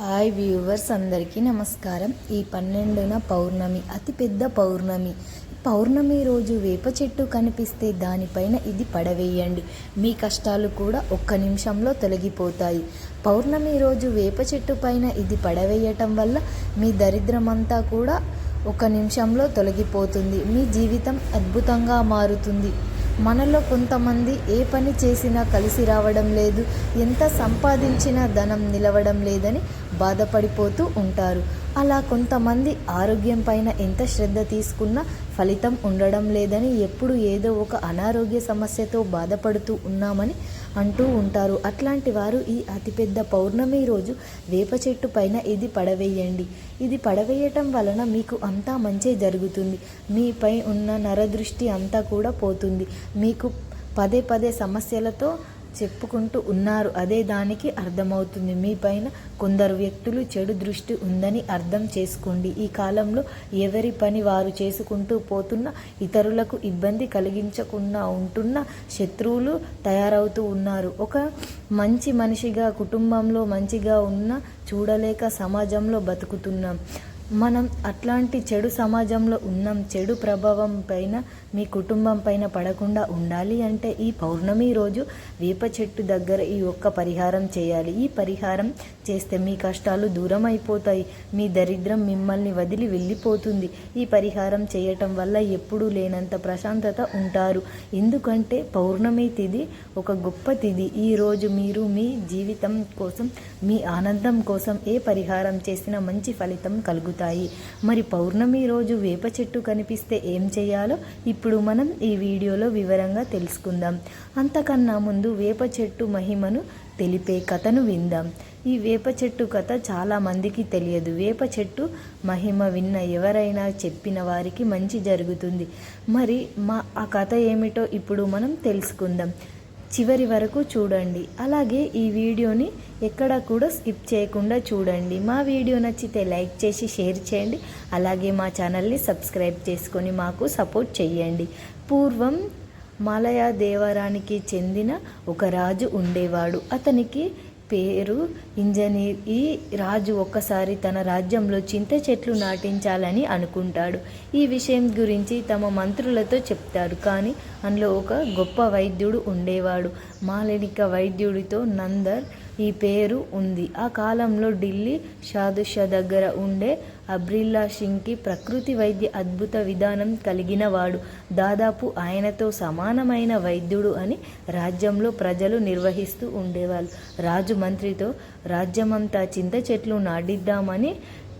Hi viewers అందరికీ నమస్కారం. ఈ పన్నెండున పౌర్ణమి అతిపెద్ద పౌర్ణమి. పౌర్ణమి రోజు వేప చెట్టు కనిపిస్తే దానిపైన ఇది పడవేయండి. మీ కష్టాలు కూడా ఒక్క నిమిషంలో తొలగిపోతాయి. పౌర్ణమి రోజు వేప చెట్టు పైన ఇది పడవేయటం వల్ల మీ దరిద్రమంతా కూడా ఒక నిమిషంలో తొలగిపోతుంది. మీ జీవితం అద్భుతంగా మారుతుంది. మనలో కొంతమంది ఏ పని చేసినా కలిసి రావడం లేదు ఎంత సంపాదించినా ధనం నిలవడం లేదని బాధపడిపోతూ ఉంటారు. అలా కొంతమంది ఆరోగ్యం పైన ఎంత శ్రద్ధ తీసుకున్నా ఫలితం ఉండడం లేదని ఎప్పుడు ఏదో ఒక అనారోగ్య సమస్యతో బాధపడుతూ ఉన్నామని అంటూ ఉంటారు. అట్లాంటి వారు ఈ అతిపెద్ద పౌర్ణమి రోజు వేప చెట్టు పైన ఇది పడవేయండి. ఇది పడవేయటం వలన మీకు అంతా మంచి జరుగుతుంది. మీపై ఉన్న నరదృష్టి అంతా కూడా పోతుంది. మీకు పదే పదే సమస్యలతో చెప్పుకుంటూ ఉన్నారు. అదే దానికి అర్థమవుతుంది. మీ పైన కొందరు వ్యక్తులు చెడు దృష్టి ఉందని అర్థం చేసుకోండి. ఈ కాలంలో ఎవరి పని వారు చేసుకుంటూ పోతున్న ఇతరులకు ఇబ్బంది కలిగించకుండా ఉంటున్న శత్రువులు తయారవుతూ ఉన్నారు. ఒక మంచి మనిషిగా కుటుంబంలో మంచిగా ఉన్న చూడలేక సమాజంలో బతుకుతున్నాం. మనం అట్లాంటి చెడు సమాజంలో ఉన్నాం చెడు ప్రభావం పైన మీ కుటుంబం పైన పడకుండా ఉండాలి అంటే ఈ పౌర్ణమి రోజు వేప చెట్టు దగ్గర ఈ ఒక్క పరిహారం చేయాలి. ఈ పరిహారం చేస్తే మీ కష్టాలు దూరం అయిపోతాయి మీ దరిద్రం మిమ్మల్ని వదిలి వెళ్ళిపోతుంది. ఈ పరిహారం చేయటం వల్ల ఎప్పుడూ లేనంత ప్రశాంతత ఉంటారు. ఎందుకంటే పౌర్ణమి తిథి ఒక గొప్ప తిథి ఈరోజు మీరు మీ జీవితం కోసం మీ ఆనందం కోసం ఏ పరిహారం చేసినా మంచి ఫలితం కలుగుతుంది కలుగుతాయి మరి పౌర్ణమి రోజు వేప చెట్టు కనిపిస్తే ఏం చేయాలో ఇప్పుడు మనం ఈ వీడియోలో వివరంగా తెలుసుకుందాం. అంతకన్నా ముందు వేప చెట్టు మహిమను తెలిపే కథను విందాం. ఈ వేప చెట్టు కథ చాలామందికి తెలియదు. వేప చెట్టు మహిమ విన్న ఎవరైనా చెప్పిన వారికి మంచి జరుగుతుంది. మరి మా ఆ కథ ఏమిటో ఇప్పుడు మనం తెలుసుకుందాం. చివరి వరకు చూడండి. అలాగే ఈ వీడియోని ఎక్కడ కూడా స్కిప్ చేయకుండా చూడండి. మా వీడియో నచ్చితే లైక్ చేసి షేర్ చేయండి. అలాగే మా ఛానల్ని సబ్స్క్రైబ్ చేసుకొని మాకు సపోర్ట్ చేయండి. పూర్వం మలయ దేవరానికి చెందిన ఒక రాజు ఉండేవాడు. అతనికి పేరు ఇంజనీర్ ఈ రాజు ఒక్కసారి తన రాజ్యంలో చింత చెట్లు నాటించాలని అనుకుంటాడు. ఈ విషయం గురించి తమ మంత్రులతో చెప్తాడు కానీ అందులో ఒక గొప్ప వైద్యుడు ఉండేవాడు. మాలినిక వైద్యుడితో నందర్ ఈ పేరు ఉంది. ఆ కాలంలో ఢిల్లీ షాదుషా దగ్గర ఉండే అబ్రిల్లా సింగ్కి ప్రకృతి వైద్య అద్భుత విధానం కలిగిన వాడు దాదాపు ఆయనతో సమానమైన వైద్యుడు అని రాజ్యంలో ప్రజలు నిర్వహిస్తూ ఉండేవాళ్ళు. రాజు మంత్రితో రాజ్యమంతా చింత చెట్లు నాటిద్దామని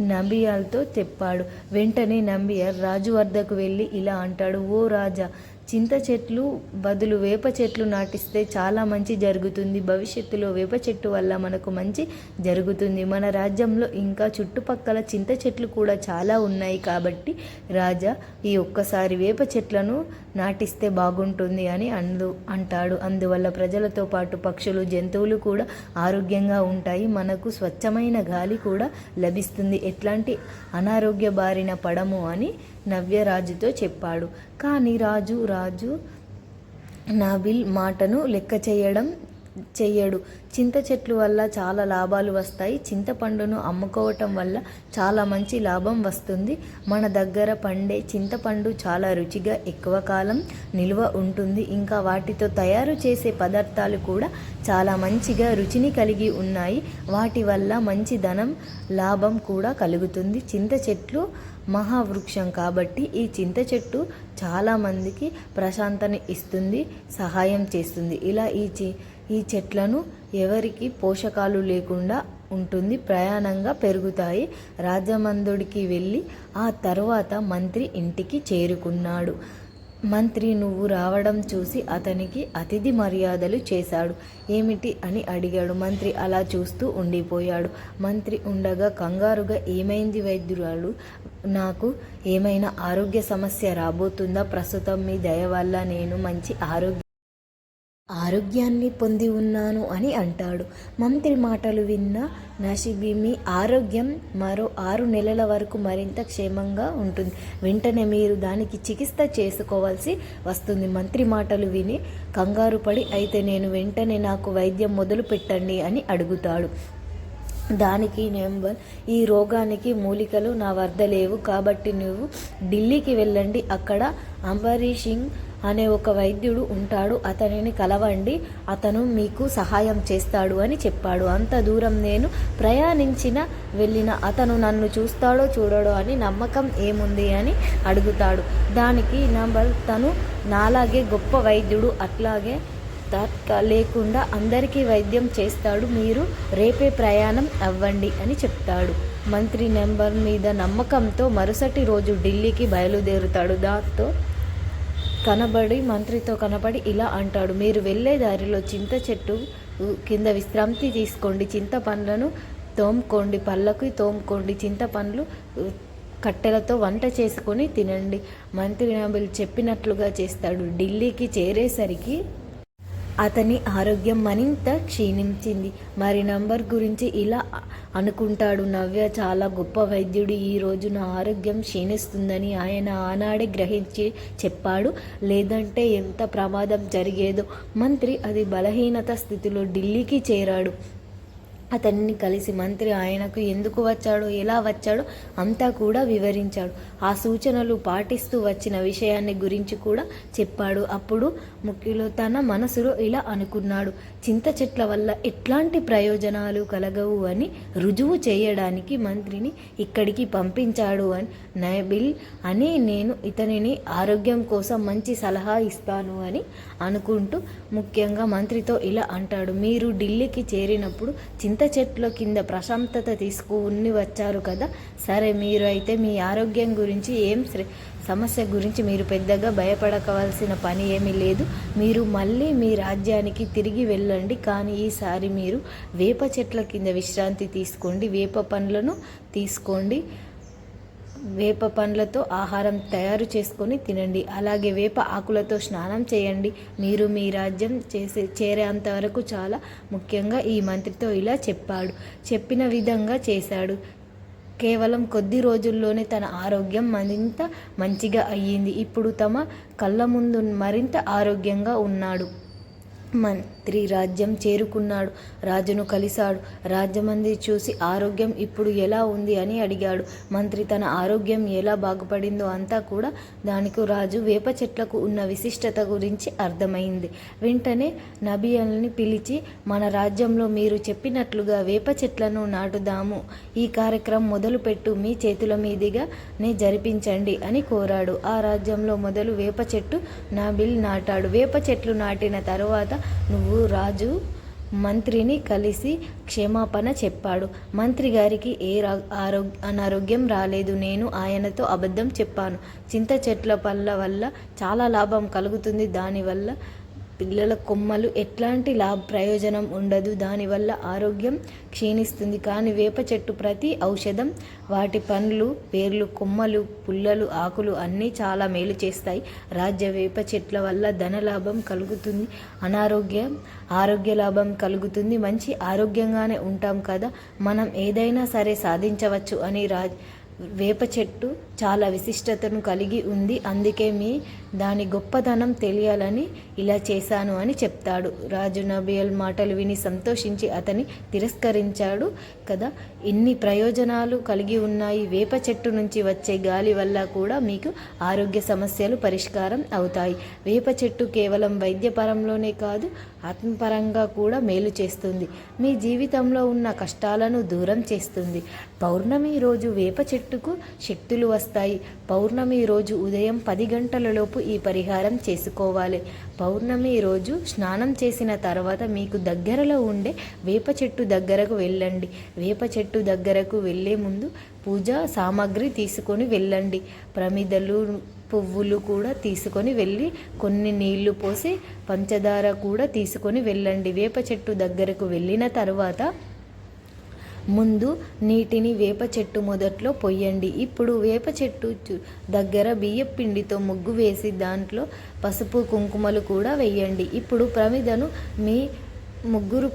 నంబియాల్తో చెప్పాడు. వెంటనే నంబియార్ రాజు వద్దకు వెళ్ళి ఇలా అంటాడు ఓ రాజా చింత చెట్లు బదులు వేప చెట్లు నాటిస్తే చాలా మంచి జరుగుతుంది. భవిష్యత్తులో వేప చెట్టు వల్ల మనకు మంచి జరుగుతుంది. మన రాజ్యంలో ఇంకా చుట్టుపక్కల చింత చెట్లు కూడా చాలా ఉన్నాయి కాబట్టి రాజా ఈ ఒక్కసారి వేప చెట్లను నాటిస్తే బాగుంటుంది అని అందు అంటాడు. అందువల్ల ప్రజలతో పాటు పక్షులు జంతువులు కూడా ఆరోగ్యంగా ఉంటాయి. మనకు స్వచ్ఛమైన గాలి కూడా లభిస్తుంది. ఎట్లాంటి అనారోగ్య బారిన పడము అని నవ్యరాజుతో చెప్పాడు. కానీ రాజు రాజు నాబిల్ మాటను లెక్క చేయడం చెయ్యడు. చింత చెట్లు వల్ల చాలా లాభాలు వస్తాయి. చింతపండును అమ్ముకోవటం వల్ల చాలా మంచి లాభం వస్తుంది. మన దగ్గర పండే చింతపండు చాలా రుచిగా ఎక్కువ కాలం నిల్వ ఉంటుంది. ఇంకా వాటితో తయారు చేసే పదార్థాలు కూడా చాలా మంచిగా రుచిని కలిగి ఉన్నాయి. వాటి వల్ల మంచి ధనం లాభం కూడా కలుగుతుంది. చింత చెట్లు మహావృక్షం కాబట్టి ఈ చింత చెట్టు చాలామందికి ప్రశాంతని ఇస్తుంది సహాయం చేస్తుంది. ఇలా ఈ చి ఈ చెట్లను ఎవరికి పోషకాలు లేకుండా ఉంటుంది ప్రయాణంగా పెరుగుతాయి. రాజమందుడికి వెళ్ళి ఆ తర్వాత మంత్రి ఇంటికి చేరుకున్నాడు. మంత్రి నువ్వు రావడం చూసి అతనికి అతిథి మర్యాదలు చేశాడు. ఏమిటి? అని అడిగాడు. మంత్రి అలా చూస్తూ ఉండిపోయాడు. మంత్రి ఉండగా కంగారుగా ఏమైంది వైద్యురాలు? నాకు ఏమైనా ఆరోగ్య సమస్య రాబోతుందా? ప్రస్తుతం మీ దయ వల్ల నేను మంచి ఆరోగ్య ఆరోగ్యాన్ని పొంది ఉన్నాను అని అంటాడు. మంత్రి మాటలు విన్న నషిబి మీ ఆరోగ్యం మరో ఆరు నెలల వరకు మరింత క్షేమంగా ఉంటుంది. వెంటనే మీరు దానికి చికిత్స చేసుకోవాల్సి వస్తుంది. మంత్రి మాటలు విని కంగారు పడి అయితే నేను వెంటనే నాకు వైద్యం మొదలు పెట్టండి అని అడుగుతాడు. దానికి నెంబర్. ఈ రోగానికి మూలికలు నా వద్ద లేవు. కాబట్టి నువ్వు ఢిల్లీకి వెళ్ళండి. అక్కడ అంబరీష్ సింగ్ అనే ఒక వైద్యుడు ఉంటాడు. అతనిని కలవండి. అతను మీకు సహాయం చేస్తాడు అని చెప్పాడు. అంత దూరం నేను ప్రయాణించిన వెళ్ళిన అతను నన్ను చూస్తాడో చూడడో అని నమ్మకం ఏముంది అని అడుగుతాడు. దానికి నంబర్ తను నాలాగే గొప్ప వైద్యుడు. అట్లాగే లేకుండా అందరికీ వైద్యం చేస్తాడు. మీరు రేపే ప్రయాణం అవ్వండి అని చెప్తాడు. మంత్రి నెంబర్ మీద నమ్మకంతో మరుసటి రోజు ఢిల్లీకి బయలుదేరుతాడు. దాంతో కనబడి మంత్రితో కనబడి ఇలా అంటాడు. మీరు వెళ్ళే దారిలో చింత చెట్టు కింద విశ్రాంతి తీసుకోండి. చింత పండ్లను తోముకోండి. పళ్ళకి తోముకోండి. చింత పండ్లు కట్టెలతో వంట చేసుకొని తినండి. మంత్రి నబుల్ చెప్పినట్లుగా చేస్తాడు. ఢిల్లీకి చేరేసరికి అతని ఆరోగ్యం మరింత క్షీణించింది. మరి నంబర్ గురించి ఇలా అనుకుంటాడు. నవ్య చాలా గొప్ప వైద్యుడు. ఈ రోజు నా ఆరోగ్యం క్షీణిస్తుందని ఆయన ఆనాడే గ్రహించి చెప్పాడు. లేదంటే ఎంత ప్రమాదం జరిగేదో. మంత్రి అది బలహీనత స్థితిలో ఢిల్లీకి చేరాడు. అతన్ని కలిసి మంత్రి ఆయనకు ఎందుకు వచ్చాడో ఎలా వచ్చాడో అంతా కూడా వివరించాడు. ఆ సూచనలు పాటిస్తూ వచ్చిన విషయాన్ని గురించి కూడా చెప్పాడు. అప్పుడు ముఖ్యులు తన మనసులో ఇలా అనుకున్నాడు. చింత చెట్ల వల్ల ఎట్లాంటి ప్రయోజనాలు కలగవు అని రుజువు చేయడానికి మంత్రిని ఇక్కడికి పంపించాడు అని నయబిల్ అని నేను ఇతనిని ఆరోగ్యం కోసం మంచి సలహా ఇస్తాను అని అనుకుంటూ ముఖ్యంగా మంత్రితో ఇలా అంటాడు. మీరు ఢిల్లీకి చేరినప్పుడు చింత చెట్ల కింద ప్రశాంతత తీసుకుని వచ్చారు కదా? సరే మీరు అయితే మీ ఆరోగ్యం గురించి ఏం సమస్య గురించి మీరు పెద్దగా భయపడకవలసిన పని ఏమీ లేదు. మీరు మళ్ళీ మీ రాజ్యానికి తిరిగి వెళ్ళండి. కానీ ఈసారి మీరు వేప చెట్ల కింద విశ్రాంతి తీసుకోండి. వేప పండ్లను తీసుకోండి. వేప పండ్లతో ఆహారం తయారు చేసుకొని తినండి. అలాగే వేప ఆకులతో స్నానం చేయండి. మీరు మీ రాజ్యం చేసే చేరేంత వరకు చాలా ముఖ్యంగా ఈ మంత్రితో ఇలా చెప్పాడు. చెప్పిన విధంగా చేశాడు. కేవలం కొద్ది రోజుల్లోనే తన ఆరోగ్యం మరింత మంచిగా అయ్యింది. ఇప్పుడు తమ కళ్ళ ముందు మరింత ఆరోగ్యంగా ఉన్నాడు. మంత్రి రాజ్యం చేరుకున్నాడు. రాజును కలిశాడు. రాజ్యమంది చూసి ఆరోగ్యం ఇప్పుడు ఎలా ఉంది అని అడిగాడు. మంత్రి తన ఆరోగ్యం ఎలా బాగుపడిందో అంతా కూడా దానికి రాజు వేప చెట్లకు ఉన్న విశిష్టత గురించి అర్థమైంది. వెంటనే నబియల్ని పిలిచి మన రాజ్యంలో మీరు చెప్పినట్లుగా వేప చెట్లను నాటుదాము. ఈ కార్యక్రమం మొదలుపెట్టు మీ చేతుల మీదిగా నే జరిపించండి అని కోరాడు. ఆ రాజ్యంలో మొదలు వేప చెట్టు నాబిల్ నాటాడు. వేప చెట్లు నాటిన తరువాత నువ్వు రాజు మంత్రిని కలిసి క్షమాపణ చెప్పాడు. మంత్రి గారికి ఏ ఆరోగ్య అనారోగ్యం రాలేదు. నేను ఆయనతో అబద్ధం చెప్పాను. చింత చెట్ల పళ్ళ వల్ల చాలా లాభం కలుగుతుంది. దానివల్ల పిల్లల కొమ్మలు ఎట్లాంటి లాభ ప్రయోజనం ఉండదు. దానివల్ల ఆరోగ్యం క్షీణిస్తుంది. కానీ వేప చెట్టు ప్రతి ఔషధం వాటి పండ్లు పేర్లు కొమ్మలు పుల్లలు ఆకులు అన్నీ చాలా మేలు చేస్తాయి. రాజ్య వేప చెట్ల వల్ల ధన లాభం కలుగుతుంది. అనారోగ్యం ఆరోగ్య లాభం కలుగుతుంది. మంచి ఆరోగ్యంగానే ఉంటాం కదా. మనం ఏదైనా సరే సాధించవచ్చు అని రాజ్ వేప చెట్టు చాలా విశిష్టతను కలిగి ఉంది. అందుకే మీ దాని గొప్పదనం తెలియాలని ఇలా చేశాను అని చెప్తాడు. రాజు నబియల్ మాటలు విని సంతోషించి అతని తిరస్కరించాడు కదా. ఇన్ని ప్రయోజనాలు కలిగి ఉన్నాయి. వేప చెట్టు నుంచి వచ్చే గాలి వల్ల కూడా మీకు ఆరోగ్య సమస్యలు పరిష్కారం అవుతాయి. వేప చెట్టు కేవలం వైద్యపరంలోనే కాదు ఆత్మపరంగా కూడా మేలు చేస్తుంది. మీ జీవితంలో ఉన్న కష్టాలను దూరం చేస్తుంది. పౌర్ణమి రోజు వేప చెట్టుకు శక్తులు వస్తాయి. పౌర్ణమి రోజు ఉదయం పది గంటలలోపు ఈ పరిహారం చేసుకోవాలి. పౌర్ణమి రోజు స్నానం చేసిన తర్వాత మీకు దగ్గరలో ఉండే వేప చెట్టు దగ్గరకు వెళ్ళండి. వేప చెట్టు దగ్గరకు వెళ్ళే ముందు పూజా సామాగ్రి తీసుకొని వెళ్ళండి. ప్రమిదలు పువ్వులు కూడా తీసుకొని వెళ్ళి కొన్ని నీళ్ళు పోసి పంచదార కూడా తీసుకొని వెళ్ళండి. వేప చెట్టు దగ్గరకు వెళ్ళిన తర్వాత ముందు నీటిని వేప చెట్టు మొదట్లో పొయ్యండి. ఇప్పుడు వేప చెట్టు దగ్గర బియ్యం పిండితో ముగ్గు వేసి దాంట్లో పసుపు కుంకుమలు కూడా వేయండి. ఇప్పుడు ప్రమిదను మీ ముగ్గురు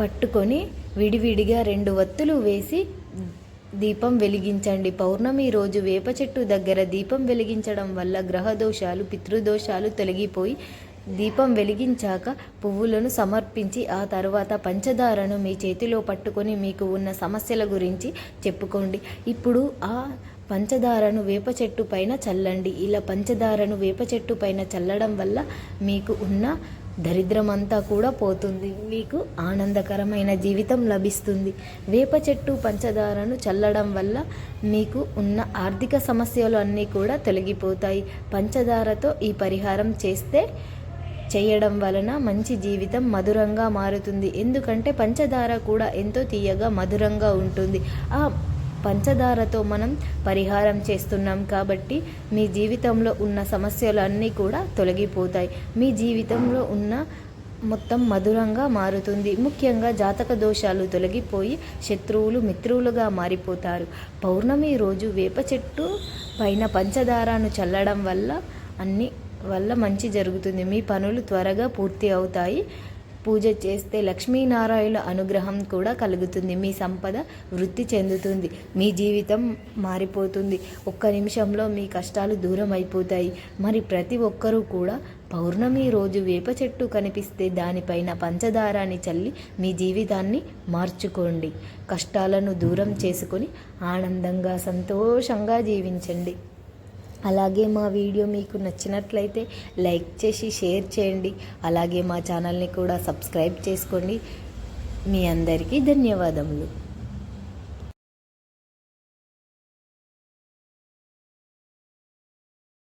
పట్టుకొని విడివిడిగా రెండు వత్తులు వేసి దీపం వెలిగించండి. పౌర్ణమి రోజు వేప చెట్టు దగ్గర దీపం వెలిగించడం వల్ల గ్రహ దోషాలు పితృదోషాలు తొలగిపోయి దీపం వెలిగించాక పువ్వులను సమర్పించి ఆ తర్వాత పంచదారను మీ చేతిలో పట్టుకొని మీకు ఉన్న సమస్యల గురించి చెప్పుకోండి. ఇప్పుడు ఆ పంచదారను వేప చెట్టు పైన చల్లండి. ఇలా పంచదారను వేప చెట్టు పైన చల్లడం వల్ల మీకు ఉన్న దరిద్రమంతా కూడా పోతుంది. మీకు ఆనందకరమైన జీవితం లభిస్తుంది. వేప చెట్టు పంచదారను చల్లడం వల్ల మీకు ఉన్న ఆర్థిక సమస్యలు అన్నీ కూడా తొలగిపోతాయి. పంచదారతో ఈ పరిహారం చేస్తే చేయడం వలన మంచి జీవితం మధురంగా మారుతుంది. ఎందుకంటే పంచదార కూడా ఎంతో తీయగా మధురంగా ఉంటుంది. ఆ పంచదారతో మనం పరిహారం చేస్తున్నాం కాబట్టి మీ జీవితంలో ఉన్న సమస్యలు అన్నీ కూడా తొలగిపోతాయి. మీ జీవితంలో ఉన్న మొత్తం మధురంగా మారుతుంది. ముఖ్యంగా జాతక దోషాలు తొలగిపోయి శత్రువులు మిత్రులుగా మారిపోతారు. పౌర్ణమి రోజు వేప చెట్టు పైన పంచదారను చల్లడం వల్ల అన్ని వల్ల మంచి జరుగుతుంది. మీ పనులు త్వరగా పూర్తి అవుతాయి. పూజ చేస్తే లక్ష్మీనారాయణ అనుగ్రహం కూడా కలుగుతుంది. మీ సంపద వృద్ధి చెందుతుంది. మీ జీవితం మారిపోతుంది. ఒక్క నిమిషంలో మీ కష్టాలు దూరం అయిపోతాయి. మరి ప్రతి ఒక్కరూ కూడా పౌర్ణమి రోజు వేప చెట్టు కనిపిస్తే దానిపైన పంచదారాన్ని చల్లి మీ జీవితాన్ని మార్చుకోండి. కష్టాలను దూరం చేసుకొని ఆనందంగా సంతోషంగా జీవించండి. అలాగే మా వీడియో మీకు నచ్చినట్లయితే లైక్ చేసి షేర్ చేయండి. అలాగే మా ఛానల్ని కూడా సబ్స్క్రైబ్ చేసుకోండి. మీ అందరికీ ధన్యవాదములు.